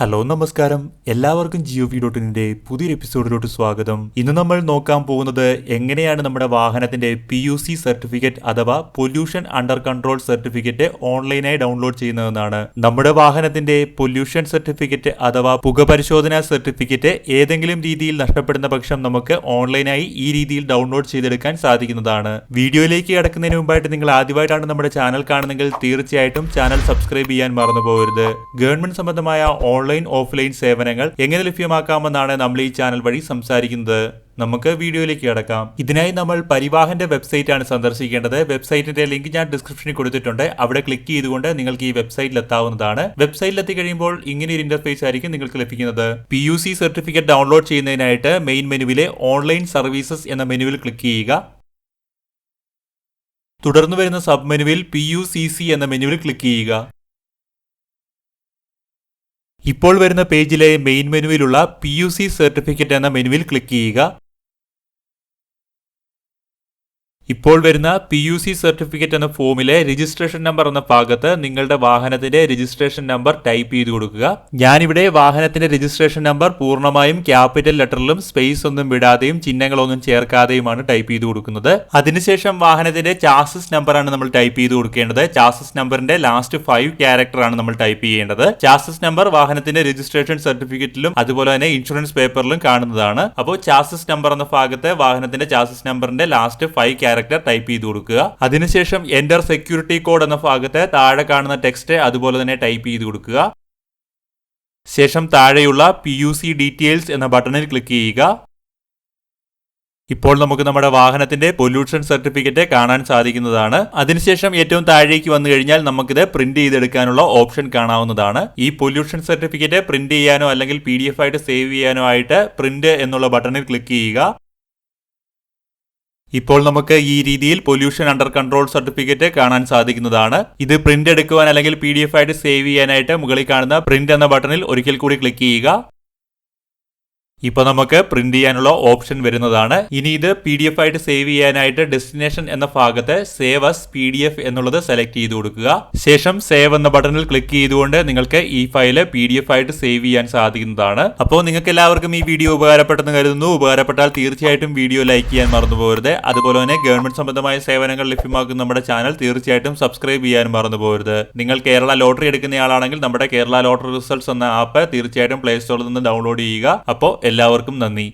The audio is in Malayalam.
ഹലോ നമസ്കാരം. എല്ലാവർക്കും ജിയോ വി ഡോട്ടിന്റെ പുതിയൊരു എപ്പിസോഡിലോട്ട് സ്വാഗതം. ഇന്ന് നമ്മൾ നോക്കാൻ പോകുന്നത് എങ്ങനെയാണ് നമ്മുടെ വാഹനത്തിന്റെ പി യു സി സർട്ടിഫിക്കറ്റ് അഥവാ പൊല്യൂഷൻ അണ്ടർ കൺട്രോൾ സർട്ടിഫിക്കറ്റ് ഓൺലൈനായി ഡൗൺലോഡ് ചെയ്യുന്നതെന്നാണ്. നമ്മുടെ വാഹനത്തിന്റെ പൊല്യൂഷൻ സർട്ടിഫിക്കറ്റ് അഥവാ പുക പരിശോധനാ സർട്ടിഫിക്കറ്റ് ഏതെങ്കിലും രീതിയിൽ നഷ്ടപ്പെടുന്ന പക്ഷം നമുക്ക് ഓൺലൈനായി ഈ രീതിയിൽ ഡൗൺലോഡ് ചെയ്തെടുക്കാൻ സാധിക്കുന്നതാണ്. വീഡിയോയിലേക്ക് കിടക്കുന്നതിന് മുമ്പായിട്ട് നിങ്ങൾ ആദ്യമായിട്ടാണ് നമ്മുടെ ചാനൽ കാണുന്നെങ്കിൽ തീർച്ചയായിട്ടും ചാനൽ സബ്സ്ക്രൈബ് ചെയ്യാൻ മറന്നു പോകരുത് ഗവൺമെന്റ് സംബന്ധമായ ഓൺലൈൻ ഓഫ്ലൈൻ സേവനങ്ങൾ എങ്ങനെ ലഭ്യമാക്കാമെന്നാണ് നമ്മൾ ഈ ചാനൽ വഴി സംസാരിക്കുന്നത്. നമുക്ക് വീഡിയോയിലേക്ക് കിടക്കാം. ഇതിനായി നമ്മൾ പരിവാഹന്റെ വെബ്സൈറ്റ് ആണ് സന്ദർശിക്കേണ്ടത്. വെബ്സൈറ്റിന്റെ ലിങ്ക് ഞാൻ ഡിസ്ക്രിപ്ഷനിൽ കൊടുത്തിട്ടുണ്ട്. അവിടെ ക്ലിക്ക് ചെയ്തുകൊണ്ട് നിങ്ങൾക്ക് ഈ വെബ്സൈറ്റിൽ എത്താവുന്നതാണ്. വെബ്സൈറ്റിൽ എത്തി കഴിയുമ്പോൾ ഇങ്ങനെ ഒരു ഇന്റർഫേസ് ആയിരിക്കും നിങ്ങൾക്ക് ലഭിക്കുന്നത്. P U C certificate download ചെയ്യുന്നതിനായിട്ട് main മെനുവിലെ ഓൺലൈൻ സർവീസസ് എന്ന മെനുവിൽ ക്ലിക്ക് ചെയ്യുക. തുടർന്ന് വരുന്ന സബ് മെനുവിൽ പി യു സി സി എന്ന മെനുവിൽ ക്ലിക്ക് ചെയ്യുക. ഇപ്പോൾ വരുന്ന പേജിലെ മെയിൻ മെനുവിലുള്ള പി യു സി സർട്ടിഫിക്കറ്റ് എന്ന മെനുവിൽ ക്ലിക്ക് ചെയ്യുക. ഇപ്പോൾ വരുന്ന പി യു സി സർട്ടിഫിക്കറ്റ് എന്ന ഫോമിലെ രജിസ്ട്രേഷൻ നമ്പർ എന്ന ഭാഗത്ത് നിങ്ങളുടെ വാഹനത്തിന്റെ രജിസ്ട്രേഷൻ നമ്പർ ടൈപ്പ് ചെയ്ത് കൊടുക്കുക. ഞാനിവിടെ വാഹനത്തിന്റെ രജിസ്ട്രേഷൻ നമ്പർ പൂർണമായും ക്യാപിറ്റൽ ലെറ്ററിലും സ്പേസ് ഒന്നും വിടാതെയും ചിഹ്നങ്ങളൊന്നും ചേർക്കാതെയുമാണ് ടൈപ്പ് ചെയ്ത് കൊടുക്കുന്നത്. അതിനുശേഷം വാഹനത്തിന്റെ ചാസസ് നമ്പറാണ് നമ്മൾ ടൈപ്പ് ചെയ്ത് കൊടുക്കേണ്ടത്. ചാസസ് നമ്പറിന്റെ ലാസ്റ്റ് ഫൈവ് ക്യാരക്ടർ ആണ് നമ്മൾ ടൈപ്പ് ചെയ്യേണ്ടത്. ചാസസ് നമ്പർ വാഹനത്തിന്റെ രജിസ്ട്രേഷൻ സർട്ടിഫിക്കറ്റിലും അതുപോലെ തന്നെ ഇൻഷുറൻസ് പേപ്പറിലും കാണുന്നതാണ്. അപ്പോൾ ചാസസ് നമ്പർ എന്ന ഭാഗത്ത് വാഹനത്തിന്റെ ചാസസ് നമ്പറിന്റെ ലാസ്റ്റ് ഫൈവ് ടൈപ്പ് ചെയ്ത് കൊടുക്കുക. അതിനുശേഷം എന്റർ സെക്യൂരിറ്റി കോഡ് എന്ന ഭാഗത്ത് താഴെ കാണുന്ന ടെക്സ്റ്റ് അതുപോലെ തന്നെ ടൈപ്പ് ചെയ്ത് കൊടുക്കുക. ശേഷം താഴെയുള്ള പി യു സി ഡീറ്റെയിൽസ് എന്ന ബട്ടണിൽ ക്ലിക്ക് ചെയ്യുക. ഇപ്പോൾ നമുക്ക് നമ്മുടെ വാഹനത്തിന്റെ പൊല്യൂഷൻ സർട്ടിഫിക്കറ്റ് കാണാൻ സാധിക്കുന്നതാണ്. അതിനുശേഷം ഏറ്റവും താഴേക്ക് വന്നു കഴിഞ്ഞാൽ നമുക്കിത് പ്രിന്റ് ചെയ്തെടുക്കാനുള്ള ഓപ്ഷൻ കാണാവുന്നതാണ്. ഈ പൊല്യൂഷൻ സർട്ടിഫിക്കറ്റ് പ്രിന്റ് ചെയ്യാനോ അല്ലെങ്കിൽ പി ആയിട്ട് സേവ് ചെയ്യാനോ ആയിട്ട് പ്രിന്റ് എന്നുള്ള ബട്ടണിൽ ക്ലിക്ക് ചെയ്യുക. ഇപ്പോൾ നമുക്ക് ഈ രീതിയിൽ പൊല്യൂഷൻ അണ്ടർ കൺട്രോൾ സർട്ടിഫിക്കറ്റ് കാണാൻ സാധിക്കുന്നതാണ്. ഇത് പ്രിന്റ് എടുക്കുവാൻ അല്ലെങ്കിൽ പി ആയിട്ട് സേവ് ചെയ്യാനായിട്ട് മുകളിൽ കാണുന്ന പ്രിന്റ് എന്ന ബട്ടണിൽ ഒരിക്കൽ കൂടി ക്ലിക്ക് ചെയ്യുക. ഇപ്പൊ നമുക്ക് പ്രിന്റ് ചെയ്യാനുള്ള ഓപ്ഷൻ വരുന്നതാണ്. ഇനി ഇത് പി ഡി എഫ് ആയിട്ട് സേവ് ചെയ്യാനായിട്ട് ഡെസ്റ്റിനേഷൻ എന്ന ഭാഗത്ത് save as P D F എന്നുള്ളത് സെലക്ട് ചെയ്ത് കൊടുക്കുക. ശേഷം സേവ് എന്ന ബട്ടണിൽ ക്ലിക്ക് ചെയ്തുകൊണ്ട് നിങ്ങൾക്ക് ഈ ഫയൽ പി ഡി എഫ് ആയിട്ട് സേവ് ചെയ്യാൻ സാധിക്കുന്നതാണ്. അപ്പോൾ നിങ്ങൾക്ക് എല്ലാവർക്കും ഈ വീഡിയോ ഉപകാരപ്പെട്ടെന്ന് കരുതുന്നു. ഉപകാരപ്പെട്ടാൽ തീർച്ചയായിട്ടും വീഡിയോ ലൈക്ക് ചെയ്യാൻ മറന്നു പോകരുത് അതുപോലെ തന്നെ ഗവൺമെന്റ് സംബന്ധമായ സേവനങ്ങൾ ലഭ്യമാക്കുന്ന നമ്മുടെ ചാനൽ തീർച്ചയായിട്ടും സബ്സ്ക്രൈബ് ചെയ്യാൻ മറന്നു പോകരുത് നിങ്ങൾ കേരള ലോട്ടറി എടുക്കുന്നയാളാണെങ്കിൽ നമ്മുടെ കേരള ലോട്ടറി റിസൾട്ട്സ് എന്ന ആപ്പ് തീർച്ചയായിട്ടും പ്ലേ സ്റ്റോറിൽ നിന്ന് ഡൗൺലോഡ് ചെയ്യുക. അപ്പോൾ എല്ലാവർക്കും നന്ദി